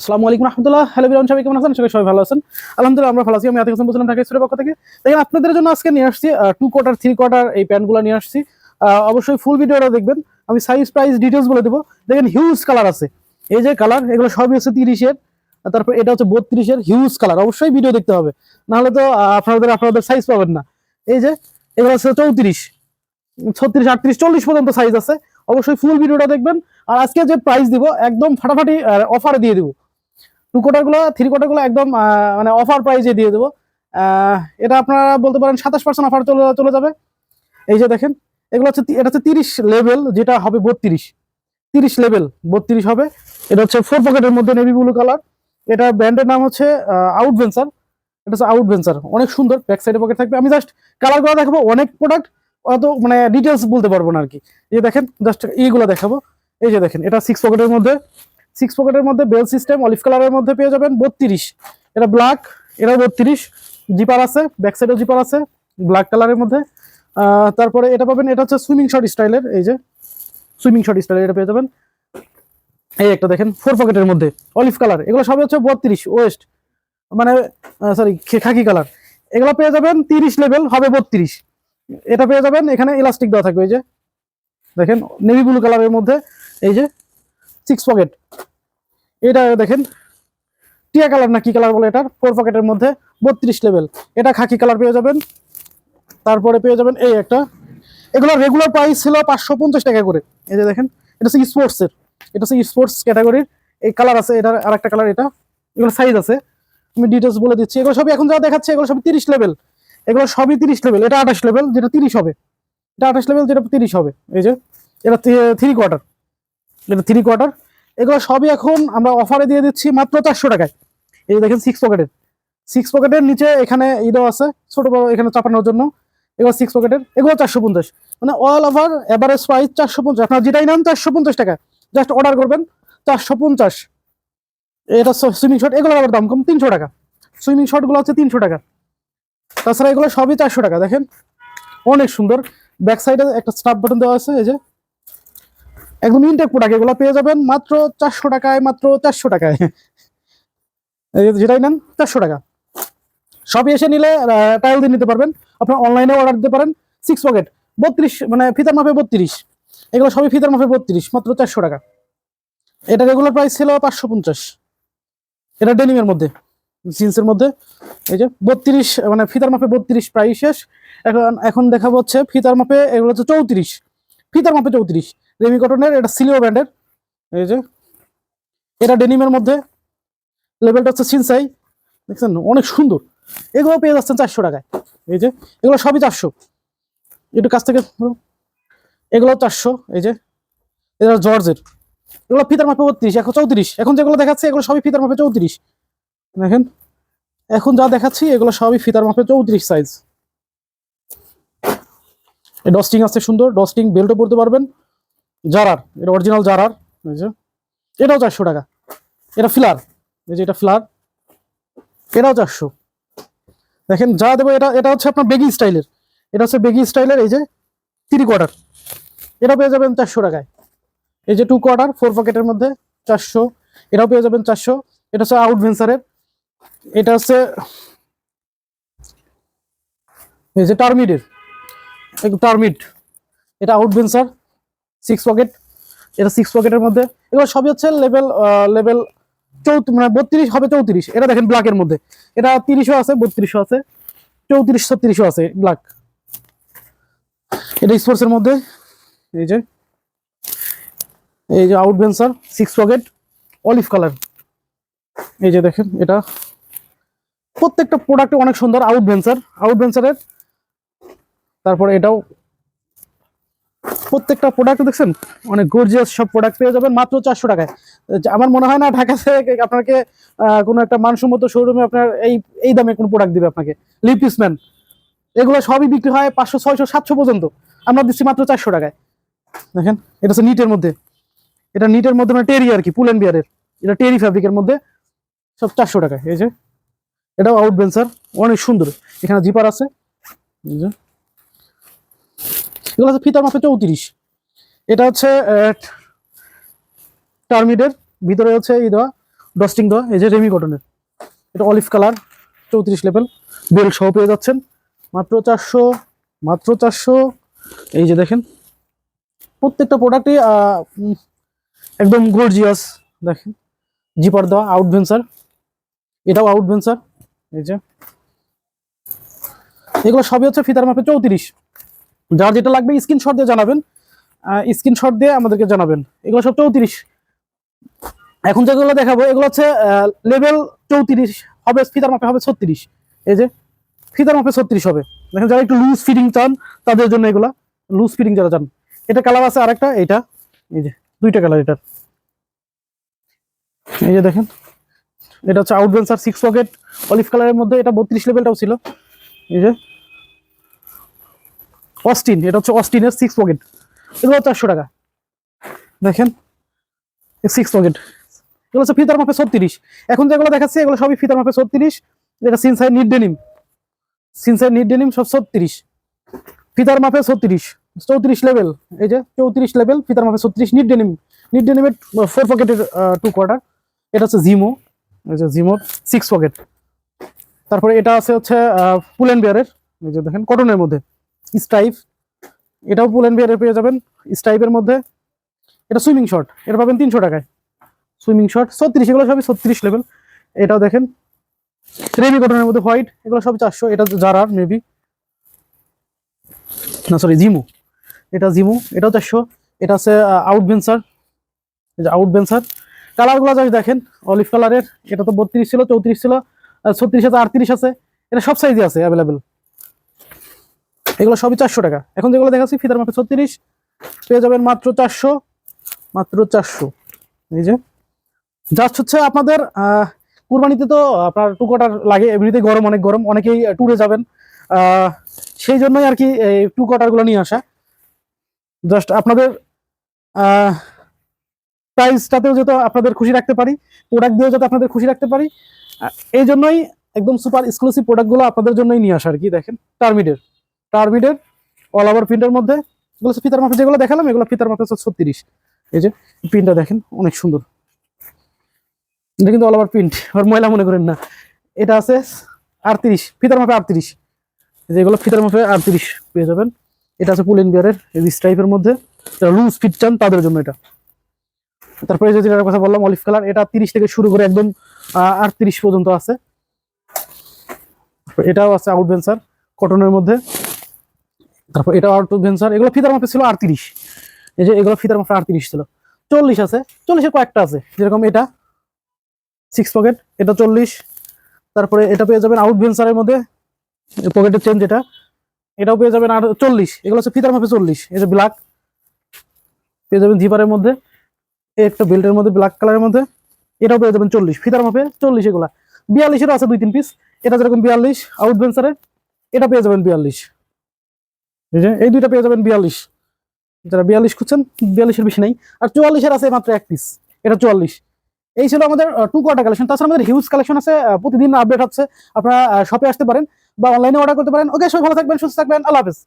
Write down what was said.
আসসালামু আলাইকুম রহমতুল্লাহ। হ্যালো বিরান সবাই কেমন আছেন? সবাই সবাই ভালো আছেন। আলহামদুলিল্লাহ, আমরা ভালো আছি। আমি আতিক হাসান বলছিলাম ঢাকা স্টুডিওর পক্ষ থেকে। দেখেন আপনাদের জন্য আজকে নিয়ে আসছি টু কোয়ার্টার থ্রি কোয়ার্টার এই প্যান্টগুলো নিয়ে আসছি। অবশ্যই ফুল ভিডিওটা দেখবেন। আমি সাইজ প্রাইস ডিটেলস বলে দেবো। দেখেন হিউজ কালার আছে। এই যে কালার এগুলো সবই হচ্ছে তিরিশের। তারপর এটা হচ্ছে বত্রিশের হিউজ কালার অবশ্যই ভিডিও দেখতে হবে। নাহলে তো আপনাদের আপনাদের সাইজ পাবেন না। এই যে, এগুলো হচ্ছে চৌত্রিশ। ছত্রিশ, আটত্রিশ, চল্লিশ পর্যন্ত সাইজ আছে। অবশ্যই ফুল ভিডিওটা দেখবেন। আর আজকে যে প্রাইস দিব, একদম ফাটাফাটি অফারে দিয়ে দিব। টু কোটারগুলো থ্রি কোটারগুলো একদম মানে অফার প্রাইজে দিয়ে দেবো। এটা আপনারা বলতে পারেন সাতাশ পার্সেন্ট অফার চলে চলে যাবে। এই যে দেখেন, এগুলো হচ্ছে এটা হচ্ছে তিরিশ লেভেল যেটা হবে বত্রিশ। তিরিশ লেভেল বত্রিশ হবে। এটা হচ্ছে ফোর পকেটের মধ্যে নেভি ব্লু কালার এটা ব্র্যান্ডের নাম হচ্ছে আউট ভেঞ্চার এটা হচ্ছে আউট ভেঞ্চার অনেক সুন্দর ব্যাক সাইডে পকেট থাকবে। আমি জাস্ট কালারগুলো দেখাবো, অনেক প্রোডাক্ট অত মানে ডিটেলস বলতে পারব না আর কি। এই দেখেন জাস্ট এইগুলো দেখাবো। এই যে দেখেন, এটা সিক্স পকেটের মধ্যে। সিক্স পকেটের মধ্যে বেল সিস্টেম অলিভ কালারের মধ্যে পেয়ে যাবেন বত্রিশ। এটা ব্ল্যাক এটা বত্রিশ। জিপার আছে ব্যাক সাইডেও জিপার আছে ব্ল্যাক কালারের মধ্যে। তারপরে এটা পাবেন, এটা হচ্ছে সুইমিং শট স্টাইলের এই যে সুইমিং শট স্টাইলের এটা পেয়ে যাবেন। এই একটা দেখেন ফোর পকেটের মধ্যে অলিভ কালার এগুলো সবই হচ্ছে বত্রিশ ওয়েস্ট মানে সরি খাকি কালার এগুলো পেয়ে যাবেন তিরিশ লেভেল হবে বত্রিশ। এটা পেয়ে যাবেন, এখানে ইলাস্টিক দেওয়া থাকবে, এই যে। দেখেন নেভি ব্লু কালারের মধ্যে, এই যে সিক্স পকেট এটা দেখেন, টিয়া কালার না কি কালার বলে এটার? ফোর পকেটের মধ্যে বত্রিশ লেভেল এটা খাকি কালার পেয়ে যাবেন। তারপরে পেয়ে যাবেন এই একটা। এগুলো রেগুলার প্রাইস ছিল পাঁচশো পঞ্চাশ টাকা করে। এই যে দেখেন, এটা হচ্ছে স্পোর্টসের এটা হচ্ছে স্পোর্টস ক্যাটাগরির এই কালার আছে, এটার আর একটা কালার এটা। এগুলো সাইজ আছে। আমি ডিটেলস বলে দিচ্ছি। এগুলো সবই এখন যা দেখাচ্ছে, এগুলো সবই তিরিশ লেভেল এগুলো সবই তিরিশ লেভেল এটা আঠাশ লেভেল যেটা তিরিশ হবে। এটা আঠাশ লেভেল যেটা তিরিশ হবে। এই যে, এটা থ্রি কোয়ার্টার এটা থ্রি কোয়ার্টার এগুলো সবই এখন আমরা অফারে দিয়ে দিচ্ছি মাত্র চারশো টাকায়। এই দেখেন সিক্স পকেটের সিক্স পকেটের নিচে এখানে ইদো আছে, ছোট বড় এখানে চাপানোর জন্য। এগুলো সিক্স পকেটের এগুলো চারশো পঞ্চাশ। মানে অল ওভার এভারেজ প্রাইস চারশো পঞ্চাশ। আপনার যেটাই নাম চারশো পঞ্চাশ টাকা। জাস্ট অর্ডার করবেন, চারশো পঞ্চাশ। এটা সুইমিং শট এগুলোর আবার দাম কম, তিনশো টাকা। সুইমিং শটগুলো হচ্ছে তিনশো টাকা। তাছাড়া এগুলো সবই চারশো টাকা, দেখেন। অনেক সুন্দর। ব্যাক সাইডে একটা স্টাফ বাটন দেওয়া আছে, এই যে। একদম ইনটেক প্রোডাক্ট এগুলো পেয়ে যাবেন মাত্র চারশো টাকায়, মাত্র চারশো টাকায়। যেটাই নেন চারশো টাকা। সবই এসে নিলে টাইল দিয়ে নিতে পারবেন। আপনার অনলাইনে অর্ডার দিতে পারেন। সিক্স পকেট বত্রিশ মানে ফিতার মাপে বত্রিশ। এগুলো সবই ফিতার মাপে বত্রিশ, মাত্র চারশো টাকা। এটা রেগুলার প্রাইস ছিল পাঁচশো পঞ্চাশ। এটা ডেনিমের মধ্যে জিন্সের মধ্যে। এই যে বত্রিশ মানে ফিতার মাপে বত্রিশ প্রাইস শেষ। এখন এখন দেখাবো হচ্ছে ফিতার মাপে, এগুলো হচ্ছে চৌত্রিশ। ফিতার মাপে চৌত্রিশ। রেমি কটনের এটা সিলিও ব্র্যান্ডের এই যে। এটা ডেনিমের মধ্যে। লেভেলটা হচ্ছে সিনসাই দেখছেন? অনেক সুন্দর। এগুলো পেয়ে যাচ্ছেন চারশো টাকায়। এই যে, এগুলো সবই চারশো। একটু কাছ থেকে। এগুলো চারশো, এই যে। এটা জর্জের। এগুলো ফিতার মাপে বত্রিশ এখন চৌত্রিশ। এখন যেগুলো দেখাচ্ছে, এগুলো সবই ফিতার মাপে চৌত্রিশ। দেখেন? এখন যা দেখাচ্ছি, এগুলো সবই ফিতার মাপে চৌত্রিশ সাইজ ডস্টিং আছে সুন্দর। ডস্টিং বেল্টও পরতে পারবেন। জারার, এটা অরিজিনাল জারার, এই যে। এটাও চারশো টাকা। এটা ফ্লার, এই যে এটা ফ্লার। এটাও চারশো। দেখেন, যা দেবো এটা এটা হচ্ছে আপনার বেগি স্টাইলের। এটা হচ্ছে বেগি স্টাইলের, এই যে থ্রি কোয়ার্টার এটা পেয়ে যাবেন চারশো টাকায়। এই যে টু কোয়ার্টার ফোর পকেটের মধ্যে চারশো। এটাও পেয়ে যাবেন চারশো। এটা হচ্ছে আউট ভেঞ্সারের এটা হচ্ছে, এই যে টার্মিডের টার্মিড এটা আউট ভেঞ্সার সিক্স পকেট এটা সিক্স পকেটের মধ্যে। এগুলো সবই হচ্ছে লেভেল লেভেল চৌত্রিশ মানে বত্রিশ হবে চৌত্রিশ। এটা দেখেন ব্ল্যাকের মধ্যে। এটা তিরিশও আছে, বত্রিশও আছে। চৌত্রিশ, ছত্রিশও আছে ব্ল্যাক এটা স্পোর্টসের মধ্যে। এই যে। এই যে আউট ভেন্সার সিক্স পকেট অলিভ কালার এই যে দেখেন, এটা। প্রত্যেকটা প্রোডাক্ট অনেক সুন্দর আউট ভেন্সার আউট ভেন্সারের তারপরে এটাও প্রত্যেকটা প্রোডাক্ট দেখছেন অনেক গর্জিয়াস সব প্রোডাক্ট পেয়ে যাবেন মাত্র চারশো টাকায়। আমার মনে হয় না ঢাকা থেকে আপনাকে কোনো একটা মানসম্মত শোরুমে আপনার এই এই দামে কোনো প্রোডাক্ট দিবে আপনাকে। লিপিসম্যান এগুলো সবই বিক্রি হয় পাঁচশো, ছয়শো, সাতশো পর্যন্ত। আমরা দিচ্ছি মাত্র চারশো টাকায়। দেখেন, এটা হচ্ছে নিটের মধ্যে। এটা নিটের মধ্যে মানে টেরি আর কি পুল অ্যান্ড বিয়ারের এটা টেরি ফ্যাব্রিকের মধ্যে সব চারশো টাকায়। এই যে, এটাও আউট বেঞ্চার অনেক সুন্দর। এখানে জিপার আছে। এগুলো হচ্ছে ফিতার মাপে চৌত্রিশ। এটা হচ্ছে টার্মিডের, ভিতরে হচ্ছে এই দেওয়া ডস্টিং দেওয়া, এই যে রেমি কটনের। এটা অলিভ কালার চৌত্রিশ লেভেল বেল্ট সহ পেয়ে যাচ্ছেন। মাত্র চারশো মাত্র চারশো, এই যে দেখেন। প্রত্যেকটা প্রোডাক্টই একদম গর্জিয়াস দেখেন। জিপার দেওয়া আউট ভেন্সার এটাও আউট ভেন্সার এই যে। এগুলো সবই হচ্ছে ফিতার মাপে চৌত্রিশ। যার যেটা লাগবে স্ক্রিনশট দিয়ে জানাবেন। স্ক্রিনশট দিয়ে আমাদেরকে জানাবেন। এগুলো সব চৌত্রিশ। এখন যেগুলো দেখাবো, এগুলো হচ্ছে লেভেল চৌত্রিশ হবে, ফিতার মাপে হবে ছত্রিশ। এই যে, ফিতার মাপে ছত্রিশ হবে। দেখেন যারা একটু লুজ ফিটিং চান, তাদের জন্য এগুলা লুজ ফিটিং যারা চান। এটা কালার আছে আরেকটা, এটা, এই যে, দুইটা কালার এটার। এই যে দেখেন, এটা হচ্ছে আউটভেন্সার সিক্স পকেট অলিভ কালারের মধ্যে এটা বত্রিশ লেভেলটাও ছিল। এই যে অস্টিন, এটা হচ্ছে অস্টিনের সিক্স পকেট এগুলো চারশো টাকা। দেখেন সিক্স পকেট এগুলো হচ্ছে ফিতার মাপে ছত্রিশ। এখন যেগুলো দেখাচ্ছি, এগুলো সবই ফিতার মাপে ছত্রিশ। এটা সিনসাই নিট ডেনিম সিনসাই নিট ডেনিম সব ছত্রিশ। ফিতার মাপে ছত্রিশ। চৌত্রিশ লেভেল এই যে চৌত্রিশ লেভেল ফিতার মাপে ছত্রিশ। নিট ডেনিম নিট ডেনিমের ফোর পকেটের টু কোয়ার্টার এটা হচ্ছে জিমো এই যে জিমোর সিক্স পকেট তারপরে এটা আছে হচ্ছে পুলেন বিয়ারের এই যে দেখেন কটনের মধ্যে। স্টাইপ এটাও পুলেন বিয়ারের পেয়ে যাবেন স্টাইপের মধ্যে। এটা সুইমিং শর্ট এটা পাবেন তিনশো টাকায়। সুইমিং শর্ট ছত্রিশ, এগুলো সবই ছত্রিশ লেভেল এটাও দেখেন রেমি কটনের মধ্যে হোয়াইট, এগুলো সব চারশো, এটা জারার মেবি না সরি জিমু। এটা জিমু, এটাও চারশো। এটা আছে আউট ভেন্সার এই যে আউট ভেন্সার কালারগুলো জাস্ট দেখেন, অলিভ কালারের, এটা তো বত্রিশ ছিল, চৌত্রিশ ছিল ছত্রিশ আছে, আটত্রিশ আছে, এটা সব সাইজে আছে অ্যাভেলেবেল এগুলো সবই চারশো টাকা। এখন যেগুলো দেখাচ্ছি ফিতার মাপে ছত্রিশ, পেয়ে যাবেন মাত্র চারশো মাত্র চারশো। এই যে জাস্ট হচ্ছে আপনাদের কুরবানিতে তো আপনার টুকোটার লাগে, এমনিতেই গরম, অনেক গরম, অনেকেই ট্যুরে যাবেন। সেই জন্যই আর কি এই টু কোয়ার্টারগুলো নিয়ে আসা। জাস্ট আপনাদের প্রাইসটাতেও যাতে আপনাদের খুশি রাখতে পারি প্রোডাক্ট দিয়েও যাতে আপনাদের খুশি রাখতে পারি এই জন্যই একদম সুপার এক্সক্লুসিভ প্রোডাক্টগুলো আপনাদের জন্যই নিয়ে আসা আর কি, দেখেন টার্মিডের টার্মিডের অল ওভার প্রিন্টের মধ্যে। এগুলো ফিতার মাপে, যেগুলো দেখালাম, এগুলো ফিতার মাপে হচ্ছে ছত্রিশ। এই যে প্রিন্টটা দেখেন, অনেক সুন্দর। এটা কিন্তু অল ওভার প্রিন্ট আর ময়লা মনে করেন না। এটা আছে আটত্রিশ, ফিতার মাপে আটত্রিশ। যেগুলো ফিতার মাপে আটত্রিশ পেয়ে যাবেন। এটা আছে পুলিন বিয়ারের, এই টাইপের মধ্যে। লুজ ফিট চান, তাদের জন্য এটা। তারপরে যে, যেটার কথা বললাম অলিভ কালার এটা তিরিশ থেকে শুরু করে একদম আটত্রিশ পর্যন্ত আছে। এটাও আছে আউট ভেন্সার কটনের মধ্যে। তারপর এটা আউট ভেন্সার এগুলো ফিতার মাপে ছিল আটত্রিশ। এই যে এগুলো ফিতার মাপে আটত্রিশ ছিল। চল্লিশ আছে। চল্লিশের কয়েকটা আছে। যেরকম এটা সিক্স পকেট এটা চল্লিশ। তারপরে এটা পেয়ে যাবেন আউট ভেন্সারের মধ্যে পকেটের চেন যেটা, এটাও পেয়ে যাবেন আর চল্লিশ। এগুলো হচ্ছে ফিতার মাপে চল্লিশ। এই যে ব্ল্যাক পেয়ে যাবেন জিপারের মধ্যে একটা বেল্টের মধ্যে ব্ল্যাক কালারের মধ্যে, এটাও পেয়ে যাবেন চল্লিশ। ফিতার মাপে চল্লিশ এগুলা। বিয়াল্লিশেরও আছে দুই, তিন পিস এটা যেরকম বিয়াল্লিশ আউট ভেন্সারের এটা পেয়ে যাবেন বিয়াল্লিশ। এই যে, এই দুইটা পেয়ে যাবেন বিয়াল্লিশ। যারা বিয়াল্লিশ খুঁজছেন, বিয়াল্লিশের বেশি নেই। আর চুয়াল্লিশের আছে মাত্র এক পিস এটা চুয়াল্লিশ। এই ছিল আমাদের টু কোয়ার্টার কালেকশন তাছাড়া আমাদের হিউজ কালেকশন আছে প্রতিদিন আপডেট হচ্ছে। আপনারা শপে আসতে পারেন বা অনলাইনে অর্ডার করতে পারেন। ওকে সবাই ভালো থাকবেন, সুস্থ থাকবেন। আল্লাহ হাফেজ।